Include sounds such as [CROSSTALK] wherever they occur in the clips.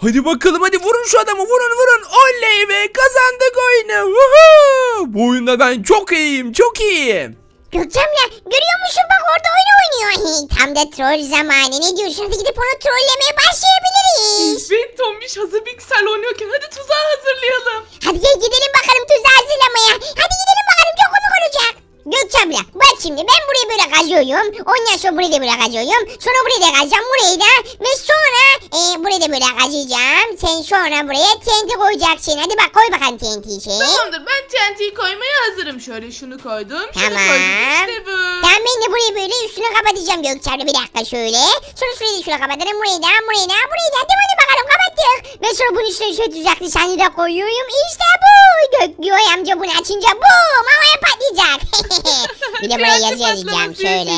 Hadi bakalım hadi vurun şu adamı vurun vurun. Oley be kazandık oyunu. Woohoo! Bu oyunda ben çok iyiyim çok iyiyim. Gökçem ya görüyor musun bak orada oyun oynuyor. [LAUGHS] Tam da troll zamanı ne diyorsun hadi gidip onu trollemeye başlayabiliriz. Evet Tombiş hazır bilgisayarla oynuyorken hadi tuzağı hazırlayalım. Hadi gel gidelim bakalım tuzağı hazırlamaya. Hadi gidelim bakalım çok komik olacak. Gökçem ya bak şimdi ben burayı böyle kazıyorum. Ondan sonra burayı da böyle kazıyorum. Sonra burayı da kazacağım burayı da. Ve sonra e, burayı da böyle kazıyacağım. Sen sonra buraya TNT koyacaksın. Hadi bak koy bakalım TNT'yi şey. Tamamdır ben TNT'yi koymaya hazırım. Şöyle şunu koydum. Şunu Tamam. koydum işte bu. Tamam ben de burayı böyle üstüne kapatacağım Gökçen'le bir dakika şöyle. Sonra şurayı da şöyle kapatırım. Burayı da burayı da burayı da. Hadi hadi bakalım kapattık. Ve sonra bunun üstüne şöyle tuzaklı sahne de koyuyorum. İşte bu. Gökgöy amca bunu açınca bum havaya patlayacak. [LAUGHS] [LAUGHS] bir de buraya yazı yazacağım şöyle.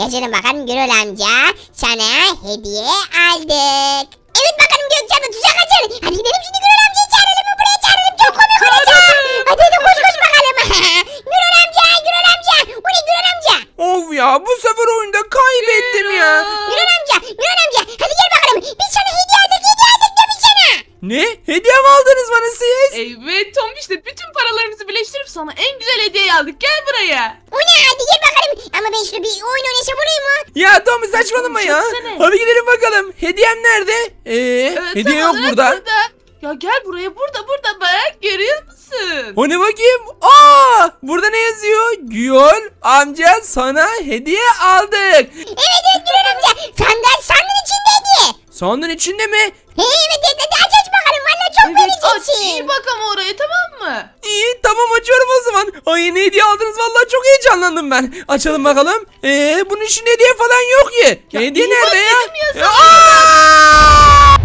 Yazalım bakalım Gürol amca. Sana hediye aldık. Evet bakalım Gökçen'le tuzak açar. Hadi gidelim şimdi Gürol amcayı çağıralım mı? Buraya çağıralım. Çok komik olacak. Hadi hadi koş koş bakalım. [LAUGHS] Gürol amca Gürol amca. Bu ne Gürol amca? Of ya bu sefer oyunda kaybettim ya. Yunan amca, Yunan amca hadi gel bakalım. Biz sana hediye aldık, hediye aldık da biz sana. Ne? Hediye mi aldınız bana siz? Evet Tombiş de bütün paralarımızı birleştirip sana en güzel hediyeyi aldık. Gel buraya. O ne hadi gel bakalım. Ama ben şurada bir oyun oynasam olur mu? Ya Tommy saçmalama ya. Çeksene. Hadi gidelim bakalım. Hediyem nerede? Ee, Ee, hediye tam yok olarak burada. Ya gel buraya burada burada bak görüyor musun? O ne bakayım? Aa! Burada ne yazıyor? Gül amca sana hediye aldık. Evet evet Yunan amca. Sandal sandın içindeydi. Sandın içinde mi? He, evet evet aç iyi bak ama oraya tamam mı? İyi tamam açıyorum o zaman. Ay ne hediye aldınız vallahi çok heyecanlandım ben. Açalım bakalım. Ee, bunun içinde hediye falan yok ki. Ya hediye iyi bak nerede ya? dedim ya sana. Aa!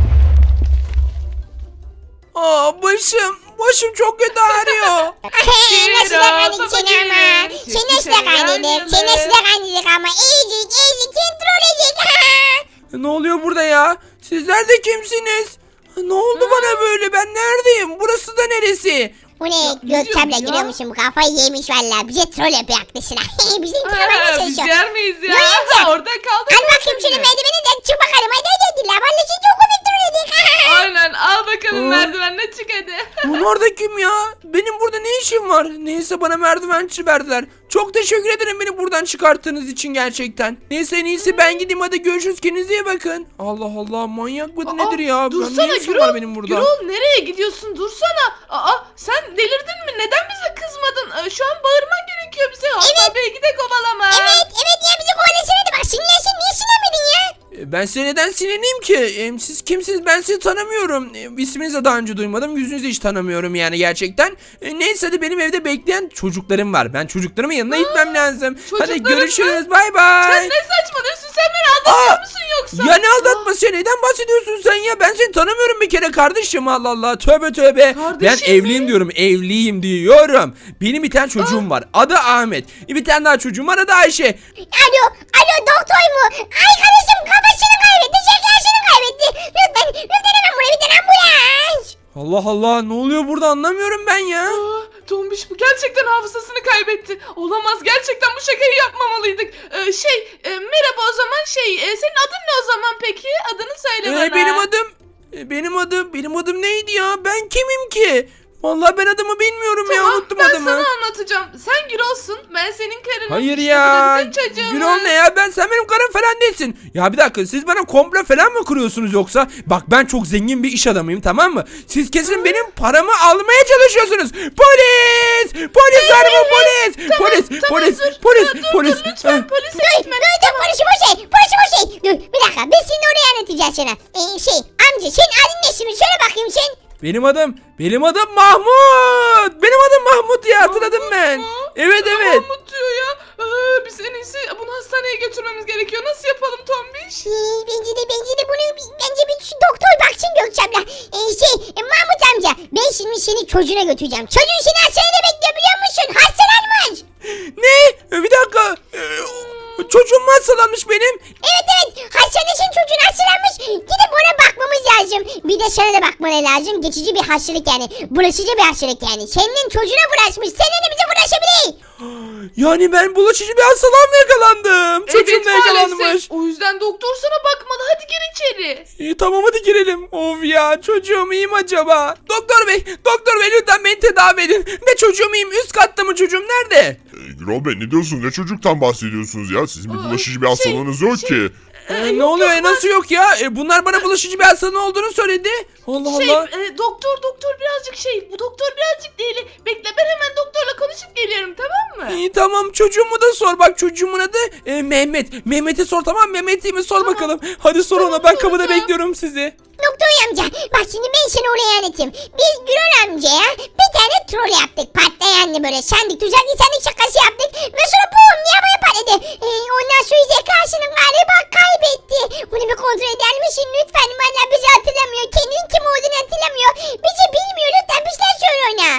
Aa başım. Başım çok kötü ağrıyor. [LAUGHS] nasıl da seni ama. Seni nasıl da kaynadık. Seni nasıl da ama. Ezik ezik kontrol ezik. ne oluyor burada ya? Sizler de kimsiniz? Ne oldu bana böyle? Ben neredeyim? Burası da neresi? Bu ne? Ya, Gökçem'le biliyorum ya. giriyor musun? Bu kafayı yemiş valla. Bize troll yapıyor aklısına. [LAUGHS] Bizi intikamlarına Aa, biz çalışıyor. yer miyiz ya? Amca. [LAUGHS] Orada kaldık. Al bakayım şunu merdiveni de çık bakalım. Hadi hadi hadi. La valla şimdi çok komik duruyorduk. [LAUGHS] Aynen al bakalım Aa. merdivenle çık hadi. Bunlar da kim ya? Benim burada ne işim var? Neyse bana merdivençi verdiler. Çok teşekkür ederim beni buradan çıkarttığınız için gerçekten. Neyse en iyisi ben gideyim hadi görüşürüz kendinize iyi bakın. Allah Allah manyak mıdır nedir ya? Ben Dursana ne işim Gürol. benim burada? Gürol nereye gidiyorsun? Dursana. Aa sen delirdin mi? Neden bize kızmadın? Ee, şu an bağırman gerekiyor bize. Hatta belki de kovalama. evet evet Ben size neden sinirliyim ki? E, Siz kimsiniz? Ben sizi tanımıyorum. E, İsminizi de daha önce duymadım. Yüzünüzü hiç tanımıyorum yani gerçekten. E, Neyse hadi benim evde bekleyen çocuklarım var. Ben çocuklarımın yanına gitmem lazım. Hadi görüşürüz. Bay bay. Sen ne saçmalıyorsun? Sen beni aldatıyor musun yoksa? Ya ne aldatması ya? Neden bahsediyorsun sen ya? Ben seni tanımıyorum bir kere kardeşim. Allah Allah. Tövbe tövbe. Kardeşim ben mi? evliyim diyorum. Evliyim diyorum. Benim bir tane çocuğum var. Adı Ahmet. Bir tane daha çocuğum var. Adı Ayşe. Alo alo doktor mu? Arkadaşım kafasını kaybetti. Şekersini kaybetti. Lütfen lütfen hemen buraya bir tane ambulans. Allah Allah. Ne oluyor burada anlamıyorum ben ya. Aa, Tombiş bu gerçekten hafızasını kaybetti. Olamaz gerçekten bu şakayı yapmamalıydık. Ee, şey e, merhaba o zaman şey e, senin adın ne o zaman peki? Adını söyle Ee, bana. benim adım e, benim adım benim adım neydi ya? Ben kimim ki? Vallahi ben adımı bilmiyorum ya. Tamam Unuttum ben adımı. sana anlatacağım. Sen Gürol'sun ben senin karınım. Hayır İşte ya. bu da bizim çocuğumuz. Gürol ne ya? Ben sen benim karım falan değilsin. Ya bir dakika siz bana komplo falan mı kuruyorsunuz yoksa? Bak ben çok zengin bir iş adamıyım tamam mı? Siz kesin benim paramı almaya çalışıyorsunuz. Polis! Polis var mı polis? polis, tamam, polis, dur. polis, Dur, dur, polis. lütfen Ah. polise Dur gitme. dur dur konuşma şey. Konuşma şey. Dur bir dakika biz seni oraya anlatacağız sana. Ee, şey amca senin adın ne şimdi? Söyle bakayım sen. Benim adım, benim adım Mahmut. Benim adım Mahmut ya hatırladım ben. Mu? Evet evet. Mahmut diyor ya. Ee, biz en iyisi bunu hastaneye götürmemiz gerekiyor. Nasıl yapalım Tombiş? Ee, bence de bence de bunu bence bir şu doktor baksın Gökçem'le. Ee, şey e, Mahmut amca ben şimdi seni çocuğuna götüreceğim. Çocuğun seni hastanede bekliyor biliyor musun? Hastalanmış. Ne? E, Bir dakika. E, Çocuğum mu hastalanmış benim? Evet evet hastanede senin çocuğun hastalanmış. Gidip ona bakmamız lazım. lazım. Bir de sana da bakmana lazım. Geçici bir hastalık yani. Bulaşıcı bir hastalık yani. Senin çocuğuna bulaşmış. Senin de bize bulaşabilir. [GASPS] Yani ben bulaşıcı bir hastalığa mı yakalandım? Çocuğum evet da maalesef. yakalanmış. O yüzden doktor sana bakmalı. Hadi gir içeri. İyi tamam hadi girelim. Of ya çocuğum iyi mi acaba? Doktor bey, doktor bey lütfen beni tedavi edin. Ve çocuğum iyiyim. Üst katta mı çocuğum nerede? E, Gürol Bey ne diyorsunuz? Ne çocuktan bahsediyorsunuz ya? Sizin bir Aa, bulaşıcı bir şey, hastalığınız yok şey, ki. Ee, ne yok, oluyor? yok, E, Nasıl yok ya? E, bunlar bana bulaşıcı bir hastalığın olduğunu söyledi. Allah Şey Allah. e, doktor doktor birazcık şey bu doktor birazcık deli. Bekle ben hemen doktorla konuşup geliyorum tamam mı? İyi tamam çocuğumu da sor bak çocuğumun adı e, Mehmet. Mehmet'e sor tamam Mehmet'i mi sor bakalım. Hadi sor Tamam, ona ben kapıda soracağım. bekliyorum sizi. Doktor amca bak şimdi ben sana olayı anlatayım. Biz Gürol amcaya bir tane troll yaptık. Patlayanlı böyle sandık tuzak insanlık şakası yaptık. Ve sonra bum diye havaya patladı. Ee, ondan sonra zekasını galiba kaybetti. Bunu bir kontrol eder misin lütfen? Valla bizi hatırlamıyor. Kendinin kim olduğunu hatırlamıyor. Bizi bilmiyor lütfen bir şeyler söyle ona.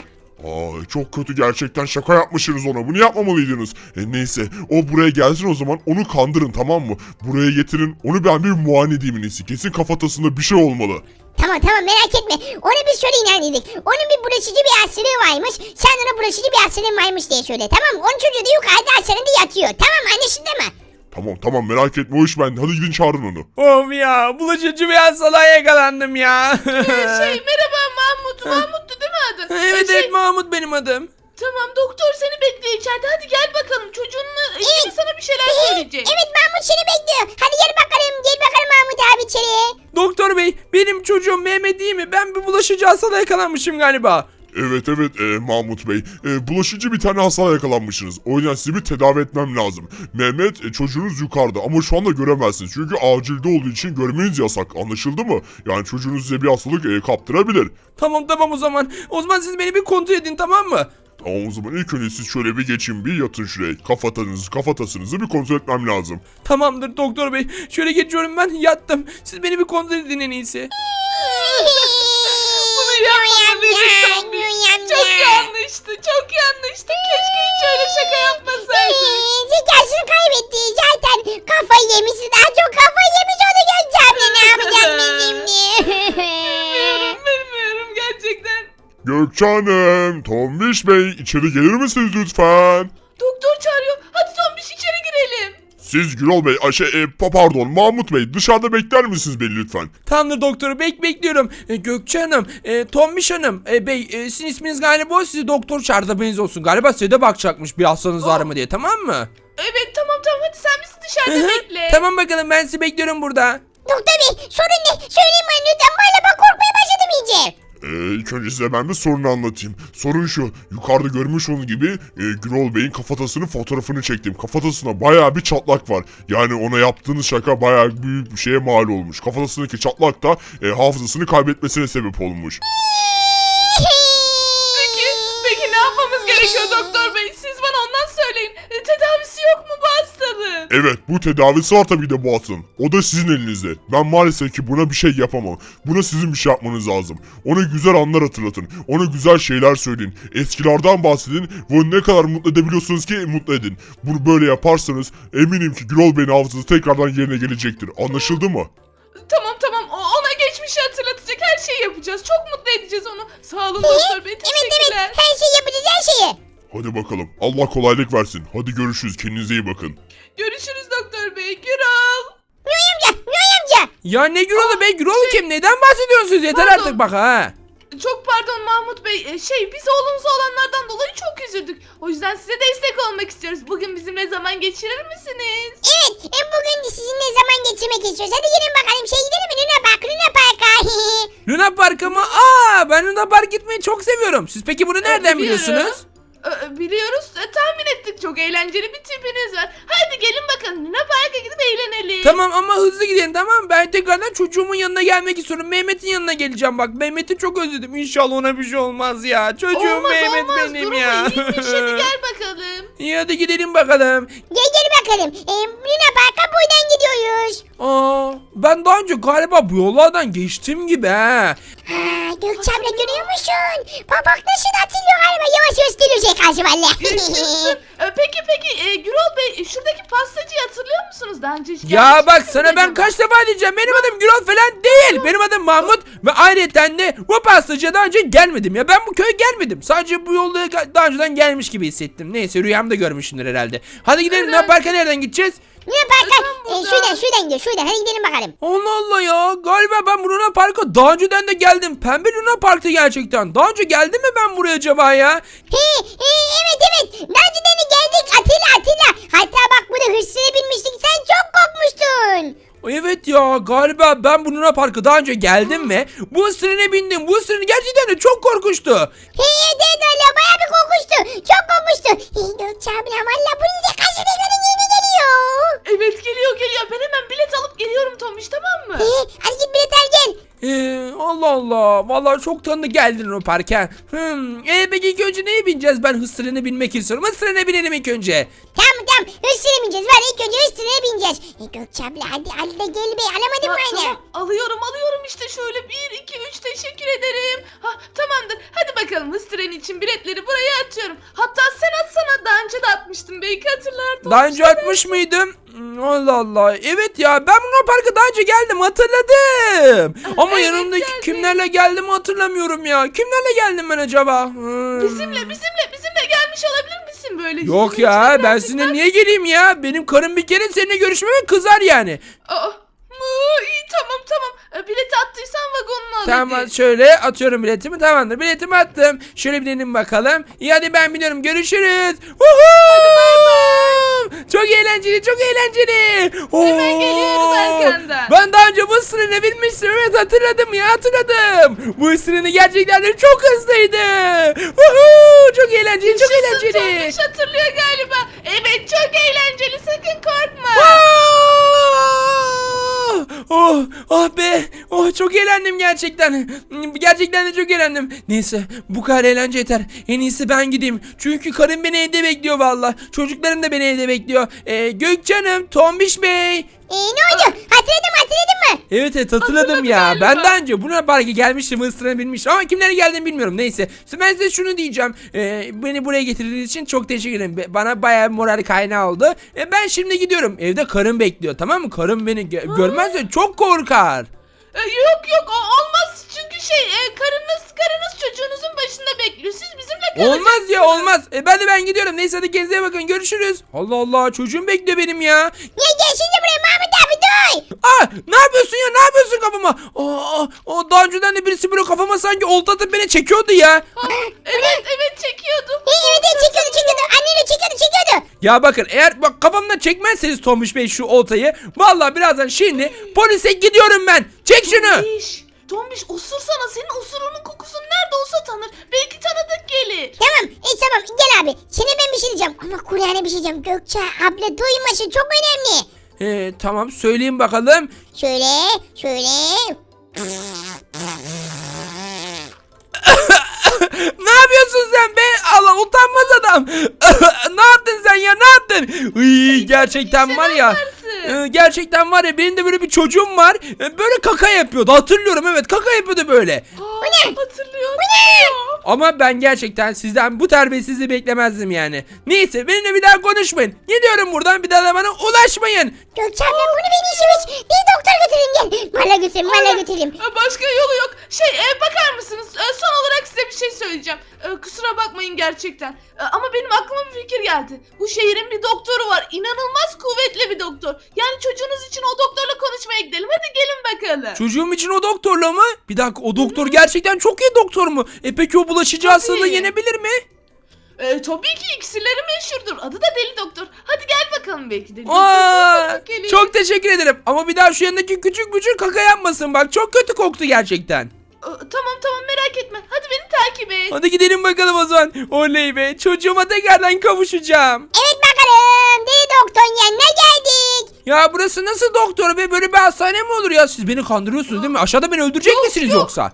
Aa, çok kötü gerçekten şaka yapmışsınız ona. Bunu yapmamalıydınız. E, neyse o buraya gelsin o zaman onu kandırın tamam mı? Buraya getirin onu ben bir muayene edeyim en iyisi. Kesin kafatasında bir şey olmalı. Tamam tamam merak etme. Ona bir söyle inan dedik. Onun bir bulaşıcı bir hastalığı varmış. Sen ona bulaşıcı bir hastalığın varmış diye söyle tamam mı? Onun çocuğu da yukarıda hastanede yatıyor. Tamam anlaşıldı mı? Tamam tamam merak etme o iş bende. Hadi gidin çağırın onu. Of ya bulaşıcı bir hastalığa yakalandım ya. Şey [LAUGHS] merhaba Mahmut. Adın? Evet Ee, şey, evet Mahmut benim adım. Tamam doktor seni bekliyor içeride. Hadi gel bakalım. Çocuğunla ilgili sana bir şeyler söyleyecek. Evet Mahmut seni bekliyor. Hadi gel bakalım. Gel bakalım Mahmut abi içeri. Doktor bey benim çocuğum Mehmet değil mi? Ben bir bulaşıcı hastalığa yakalanmışım galiba. Evet evet e, Mahmut Bey. E, bulaşıcı bir tane hastalığa yakalanmışsınız. O yüzden sizi bir tedavi etmem lazım. Mehmet e, çocuğunuz yukarıda ama şu anda göremezsiniz. Çünkü acilde olduğu için görmeniz yasak. Anlaşıldı mı? Yani çocuğunuz size bir hastalık e, kaptırabilir. Tamam tamam o zaman. O zaman siz beni bir kontrol edin tamam mı? Tamam o zaman ilk önce siz şöyle bir geçin bir yatın şuraya. Kafatanızı kafatasınızı bir kontrol etmem lazım. Tamamdır doktor bey. Şöyle geçiyorum ben yattım. Siz beni bir kontrol edin en iyisi. [LAUGHS] Bunu yapmamalıydık Tombiş. Çok yanlıştı. Çok yanlıştı. Keşke hiç öyle şaka yapmasaydık. Zekasını kaybetti. Zaten kafayı yemişti. Daha çok kafayı yemiş onu Gökçem'le. Ne yapacağız biz şimdi? Bilmiyorum bilmiyorum gerçekten. Gökçe Hanım, Tombiş Bey içeri gelir misiniz lütfen? Doktor çağırıyor. Hadi Tombiş içeri girelim. Siz Gürol Bey, a, şey, e, pa- pardon Mahmut Bey dışarıda bekler misiniz beni lütfen? Tamamdır doktoru bek bekliyorum. E, Gökçe Hanım, e, Tombiş Hanım, e, bey e, sizin isminiz galiba o sizi doktor çağırdı haberiniz olsun. Galiba size de bakacakmış bir hastanız var mı diye tamam mı? Evet tamam tamam hadi sen bizi dışarıda bekle. tamam bakalım ben sizi bekliyorum burada. Doktor bey sorun ne? Söyleyin bana lütfen. Valla ben korkmaya başladım iyice. Ee, ilk önce size ben bir sorunu anlatayım. Sorun şu, yukarıda görmüş olduğunuz gibi e, Gürol Bey'in kafatasının fotoğrafını çektim. Kafatasına bayağı bir çatlak var. Yani ona yaptığınız şaka bayağı büyük bir şeye mal olmuş. Kafatasındaki çatlak da e, hafızasını kaybetmesine sebep olmuş. Peki, peki ne yapmamız gerekiyor doktor bey? Siz bana ondan söyleyin. E, tedavisi yok mu bu Evet bu tedavisi var tabii de bu atın. O da sizin elinizde. Ben maalesef ki buna bir şey yapamam. Buna sizin bir şey yapmanız lazım. Ona güzel anlar hatırlatın. Ona güzel şeyler söyleyin. Eskilerden bahsedin ve onu ne kadar mutlu edebiliyorsunuz ki mutlu edin. Bunu böyle yaparsanız eminim ki Gürol Bey'in hafızası tekrardan yerine gelecektir. Anlaşıldı mı? Tamam tamam o- ona geçmişi hatırlatacak her şeyi yapacağız. Çok mutlu edeceğiz onu. Sağ olun doktor bey Evet teşekkürler. evet her şeyi yapacağız her şeyi. Hadi bakalım. Allah kolaylık versin. Hadi görüşürüz. Kendinize iyi bakın. Görüşürüz doktor bey. Gürol. Noy amca Noy amca. Ya ne Gürol'u be Gürol'u kim? Neden bahsediyorsunuz? Yeter Pardon. artık bak ha. Çok pardon Mahmut Bey. E, Şey biz oğlumuza olanlardan dolayı çok üzüldük. O yüzden size destek olmak istiyoruz. Bugün bizimle zaman geçirir misiniz? Evet e, bugün sizinle zaman geçirmek istiyoruz. Hadi gelin bakalım şey gidelim mi Luna Park Luna Park'a. [LAUGHS] Luna Park'a mı? Aa ben Luna Park gitmeyi çok seviyorum. Siz peki bunu nereden biliyorum. biliyorsunuz? Ee, biliyoruz. e, tahmin ettik. Çok eğlenceli bir tipiniz var. Hadi gelin bakın. Luna Park'a gidip eğlenelim. Tamam ama hızlı gidelim tamam mı? Ben tekrardan çocuğumun yanına gelmek istiyorum. Mehmet'in yanına geleceğim bak. Mehmet'i çok özledim. İnşallah ona bir şey olmaz ya. Çocuğum olmaz Mehmet olmaz. benim Durumu ya. iyiymiş. Hadi [LAUGHS] gel bakalım. İyi hadi gidelim bakalım. Gel gel bakalım. E, Luna Park'a buradan gidiyoruz. Aa, ben daha önce galiba bu yollardan geçtim gibi ha. Ha, Gökçe abla görüyor musun? Bak bak nasıl atılıyor galiba yavaş yavaş karşı [LAUGHS] Yaşasın. E, peki peki e, Gürol Bey şuradaki pastacıyı hatırlıyor musunuz? Daha önce hiç Ya gelmiş bak miydiniz sana ben acaba? kaç defa diyeceğim. Benim adım Gürol falan değil. Benim adım Mahmut ve ayrıca de bu pastacıya daha önce gelmedim ya. Ben bu köye gelmedim. Sadece bu yolda daha önceden gelmiş gibi hissettim. Neyse rüyamda görmüşsündür herhalde. Hadi gidelim. Ne yaparken nereden gideceğiz? Ne bak Tam e, şuradan şuradan gidiyor şuradan hadi gidelim bakalım. Allah Allah ya. Galiba ben bu Luna Park'a daha önceden de geldim. Pembe Luna Park'ta gerçekten. Daha önce geldim mi ben buraya acaba ya? He, he, evet evet daha önceden de geldik Atilla Atilla. Hatta bak burada hırsına binmiştik sen çok korkmuştun. Evet ya galiba ben bu Luna Park'a daha önce geldim ve bu ısırına bindim. Bu ısırını gerçekten de çok korkunçtu. He evet evet öyle bayağı bir korkmuştu. Çok korkmuştu. Hey Gökçe abla valla bunun da karşı tekrar yeni geliyor. Evet geliyor geliyor. Ben hemen bilet alıp geliyorum Tomiş tamam mı? He, hadi git bilet al gel. Ee, Allah Allah. Vallahi çok tanıdık geldin o parka. Hmm. E peki ilk önce neye bineceğiz? Ben hırsırına binmek istiyorum. Hırsırına binelim ilk önce. Tamam tamam hırsına bineceğiz. Var ilk önce hırsına bineceğiz. Hey Gökçe abla hadi al da gel be alamadın mı hala? tamam, alıyorum alıyorum işte şöyle 1 2 3 teşekkür ederim. Ha tamamdır. Hadi bakalım hız treni için biletleri buraya atıyorum. Hatta sen atsana daha önce de atmıştım belki hatırlardın. Daha önce atmış mıydım? Allah Allah. Evet ya ben Luna Park'a daha önce geldim hatırladım. Ama evet, yanımdaki geldin. kimlerle geldim hatırlamıyorum ya. Kimlerle geldim ben acaba? Hmm. Bizimle bizimle bizimle gelmiş olabilir misin böyle? Yok ya ben birazcık sizinle niye geleyim ya? Benim karım bir kere seninle görüşmeme kızar yani. Aa, mı, iyi tamam tamam. E, bileti attıysan vagonunu al Tamam hadi. şöyle atıyorum biletimi tamamdır. Biletimi attım. Şöyle binelim bakalım. İyi hadi ben biniyorum. Görüşürüz. Woohoo! Çok eğlenceli çok eğlenceli. Hemen geliyoruz arkandan. Ben daha önce bu ısırını binmiştim. Evet hatırladım ya hatırladım. Bu ısırını gerçekten de çok hızlıydı. Woohoo! Çok eğlenceli çok Yaşasın, eğlenceli. Tombiş hatırlıyor galiba. Evet çok eğlenceli sakın korkma. Oh, oh be. Oh çok eğlendim gerçekten. Gerçekten de çok eğlendim. Neyse bu kadar eğlence yeter. En iyisi ben gideyim. Çünkü karım beni evde bekliyor valla. Çocuklarım da beni evde bekliyor. Ee, Gökçen'im, Tombiş Bey. Ee, ne oldu? Hatırladın mı hatırladın mı? Evet evet hatırladım Hatırladı ya. galiba. Ben daha önce buna parka gelmiştim ısrına binmiştim ama kimlere geldiğini bilmiyorum. Neyse ben size şunu diyeceğim. Ee, beni buraya getirdiğiniz için çok teşekkür ederim. Be- Bana bayağı bir moral kaynağı oldu. E, ben şimdi gidiyorum. Evde karım bekliyor tamam mı? Karım beni ge- görmezse çok korkar. E, yok yok o olmaz çünkü şey e, karınız karınız çocuğunuzun başında bekliyor. Siz bizimle kalacaksınız. Olmaz ya olmaz. E, ben de ben gidiyorum. Neyse hadi kendinize bakın. Görüşürüz. Allah Allah çocuğum bekliyor benim ya. Ya gel şimdi buraya Dur. Aa ne yapıyorsun ya? Ne yapıyorsun kafama? Aa, aa, daha önceden de birisi böyle kafama sanki olta atıp beni çekiyordu ya. Evet evet çekiyordum. Hey, evet evet çekiyordu çekiyordu. Anneyle çekiyordu çekiyordu. Ya bakın eğer bak kafamdan çekmezseniz Tomuş Bey şu oltayı vallahi birazdan şimdi polise gidiyorum ben. Çek şunu. Tombiş, Tombiş osursana senin osurunun kokusunu nerede olsa tanır. Belki tanıdık gelir. Tamam e, tamam gel abi. Sana ben bir şey diyeceğim. Ama Kur'an'a bir şey diyeceğim. Gökçe abla duymasın çok önemli. Ee, tamam söyleyin bakalım. Şöyle şöyle. [LAUGHS] ne yapıyorsun sen be? Allah utanmaz adam. [LAUGHS] ne yaptın sen ya? Ne yaptın? Iy, gerçekten var ya. yaparsın. e, Gerçekten var ya benim de böyle bir çocuğum var. E, Böyle kaka yapıyordu. Hatırlıyorum evet kaka yapıyordu böyle. Aa, ne? Ama ben gerçekten sizden bu terbiyesizliği beklemezdim yani. Neyse benimle bir daha konuşmayın. Gidiyorum buradan bir daha da bana ulaşmayın. Gökçe abla bunu beni işimiz. Bir doktor götürün gel. Valla götüreyim. Aa, Başka yolu yok. Şey e, bakar mısınız? E, son olarak size bir şey söyleyeceğim. E, kusura bakmayın gerçekten. E, ama benim aklıma bir fikir geldi. Bu şehrin bir doktoru var. İnanılmaz kuvvetli bir doktor. Yani çocuğunuz için o doktorla konuşmaya gidelim. Hadi gelin bakalım. Çocuğum için o doktorla mı? Bir dakika o doktor gerçekten çok iyi doktor mu? E peki o bulaşıcı hastalığı yenebilir mi? E, tabii ki iksirleri meşhurdur. Adı da Deli Doktor. Hadi gel bakalım belki Deli Aa, çok teşekkür ederim. Ama bir daha şu yanındaki küçük bücür kaka yapmasın bak. Çok kötü koktu gerçekten. E, tamam tamam merak etme. Hadi beni takip et. Hadi gidelim bakalım o zaman. Oley be çocuğuma tekrardan kavuşacağım. Evet bakalım. Deli doktorun yanına geldik. Ya burası nasıl doktor be? Böyle bir hastane mi olur ya? Siz beni kandırıyorsunuz değil mi? Aşağıda beni öldürecek Yok, misiniz yok. yoksa?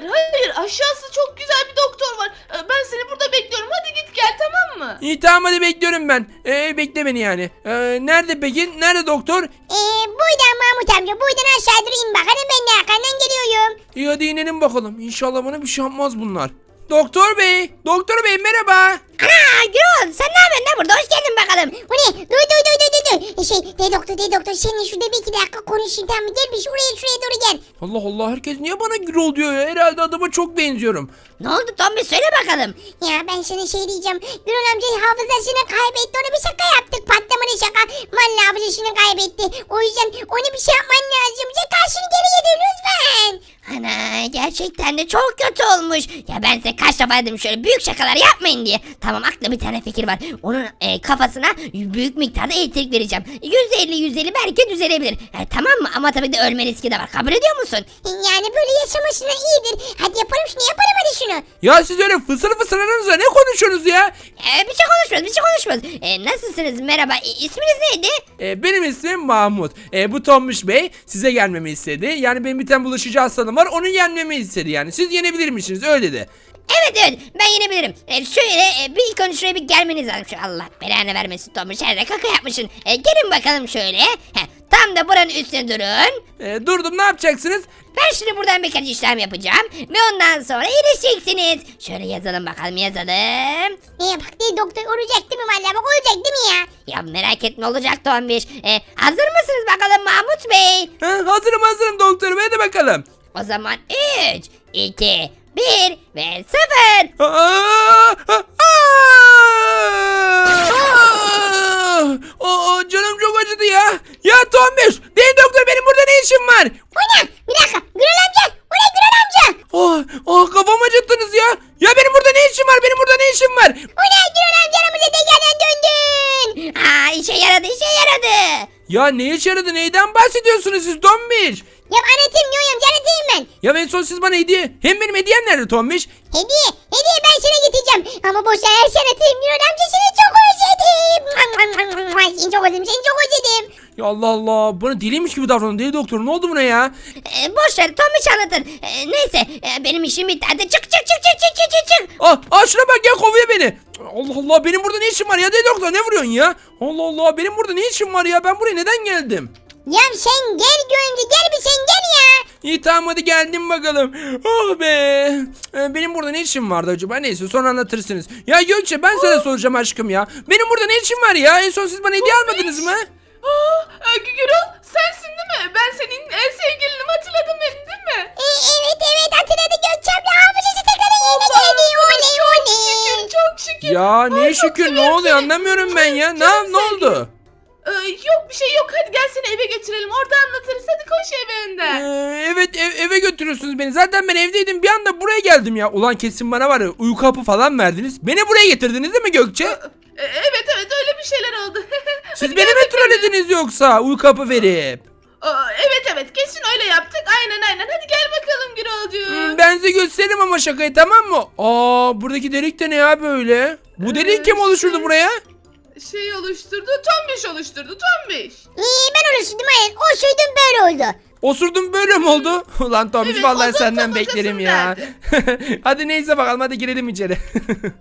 Hayır Hayır aşağısı çok güzel bir doktor var. Ee, Ben seni burada bekliyorum. Hadi git gel tamam mı? İyi tamam hadi bekliyorum ben. Ee, bekle beni yani. Ee, nerede peki? Nerede doktor? Ee, buradan Mahmut amca buradan aşağı dur in bak. Hani ben de arkandan geliyorum. İyi hadi inelim bakalım. İnşallah bana bir şey yapmaz bunlar. Doktor bey. Doktor bey merhaba. Aa Gürol sen ne yapıyorsun lan burada hoş geldin bakalım. Bu ne? Dur dur dur dur dur dur. Şey de doktor de doktor seninle şurada bir iki dakika konuşayım tamam mı? Gel bir şuraya şuraya doğru gel. Allah Allah herkes niye bana Gürol diyor ya? Herhalde adama çok benziyorum. Ne oldu Tommy söyle bakalım. Ya ben sana şey diyeceğim. Gürol amca hafızasını kaybetti. Ona bir şaka yaptık. Patlamadı şaka. Vallahi hafızasını kaybetti. O yüzden ona bir şey yapman lazım. Bize karşını geri getir lütfen. Ana gerçekten de çok kötü olmuş. Ya ben size kaç defa dedim şöyle büyük şakalar yapmayın diye. Tamam aklımda bir tane fikir var. Onun e, kafasına büyük miktarda elektrik vereceğim. %50-%50 belki düzelebilir. E, tamam mı? Ama tabii de ölme riski de var. Kabul ediyor musun? Yani böyle yaşamasına iyidir. Hadi yapalım şunu yapalım hadi şunu. Ya siz öyle fısır fısır aranızda ne konuşuyorsunuz ya? Ee, bir şey konuşmuyoruz, bir şey konuşmuyoruz. Ee, nasılsınız? Merhaba, i- isminiz neydi? Ee, benim ismim Mahmut. Ee, bu Tombiş Bey size gelmemi istedi. Yani benim bir tane bulaşıcı hastalığım var. Onu yenmemi istedi yani. Siz yenebilir misiniz? Öyle dedi. Evet evet, ben yenebilirim. Ee, şöyle e, bir ilk önce şuraya bir gelmeniz lazım. Şu Allah belanı vermesin Tomuş. Herhalde kaka yapmışsın. Ee, gelin bakalım şöyle. Heh, tam da buranın üstüne durun. Ee, durdum ne yapacaksınız? Ben şimdi buradan birkaç işlem yapacağım. Ve ondan sonra iyileşeceksiniz. Şöyle yazalım bakalım yazalım. Ne bak değil doktor olacak değil mi valla bak olacak değil mi ya? Ya merak etme olacak Tombiş. Ee, hazır mısınız bakalım Mahmut Bey? Ha, hazırım hazırım doktorum hadi bakalım. O zaman 3, 2, 1 ve 0. Aa, canım çok acıdı ya. Ya Tombiş, değil doktor benim burada ne işim var? O ne? Bir dakika. Gürel amca. O ne Gürel amca? Oh, oh kafamı acıttınız ya. Ya benim burada ne işim var? Benim burada ne işim var? O ne Gürel amca aramıza tekrardan döndün. Aa işe yaradı işe yaradı. Ya ne yaradı? Neyden bahsediyorsunuz siz Tombiş? Ya anlatayım diyor amca anlatayım ben. Ya en son siz bana hediye. Hem benim hediyem nerede Tombiş? Hediye. Hediye ben sana getireceğim. Ama boş ver her şey anlatayım. Gürel amca seni çok özledim. Seni çok özledim seni çok özledim. Ya Allah Allah bana deliymiş gibi davranıyor deli doktor ne oldu buna ya? E, boş ver Tomiş anlatır. E, neyse e, benim işim bitti hadi çık çık çık çık çık çık çık. çık. Aa, aa şuna bak ya kovuyor beni. Allah Allah benim burada ne işim var ya deli doktor ne vuruyorsun ya? Allah Allah benim burada ne işim var ya ben buraya neden geldim? Ya sen gel göğüncü gel bir sen gel ya. İyi tamam hadi geldim bakalım. Oh be. E, benim burada ne işim vardı acaba? Neyse sonra anlatırsınız. Ya Gökçe ben sana oh. soracağım aşkım ya. Benim burada ne işim var ya? En son siz bana hediye almadınız mı? Aa, e, Gürol sensin değil mi? Ben senin e, sevgilinim hatırladın beni değil mi? Ee, evet evet hatırladı Gökçem'le hafızası tekrar yerine geldi. Oley Çok oley. şükür çok şükür. Ya Ay, çok şükür ne seviyorum oluyor seni. anlamıyorum ben ya. Ne, ne oldu? Ee, yok bir şey yok hadi gel seni eve götürelim orada anlatırız hadi koş eve Ee, önden. evet ev- eve götürüyorsunuz beni. Zaten ben evdeydim bir anda buraya geldim ya. Ulan kesin bana var ya uyku hapı falan verdiniz. Beni buraya getirdiniz değil mi Gökçe? Ee, evet evet öyle bir şeyler oldu. [LAUGHS] Siz beni mi trollediniz yoksa uyku hapı verip? Aa, evet evet kesin öyle yaptık aynen aynen hadi gel bakalım Gürolcuğum. Hmm, Ben size gösteririm ama şakayı tamam mı? Aa buradaki delik de ne ya böyle? Bu deliği Ee, kim oluşturdu şey- buraya? Şey oluşturdu tombiş oluşturdu tombiş. İyi ben oluşturdum aynen. O şuydum böyle oldu. Osurdum böyle mi oldu? [LAUGHS] Ulan Tomiş Evet, vallahi ozon senden tabakası beklerim ya. [LAUGHS] hadi neyse bakalım hadi girelim içeri. [LAUGHS]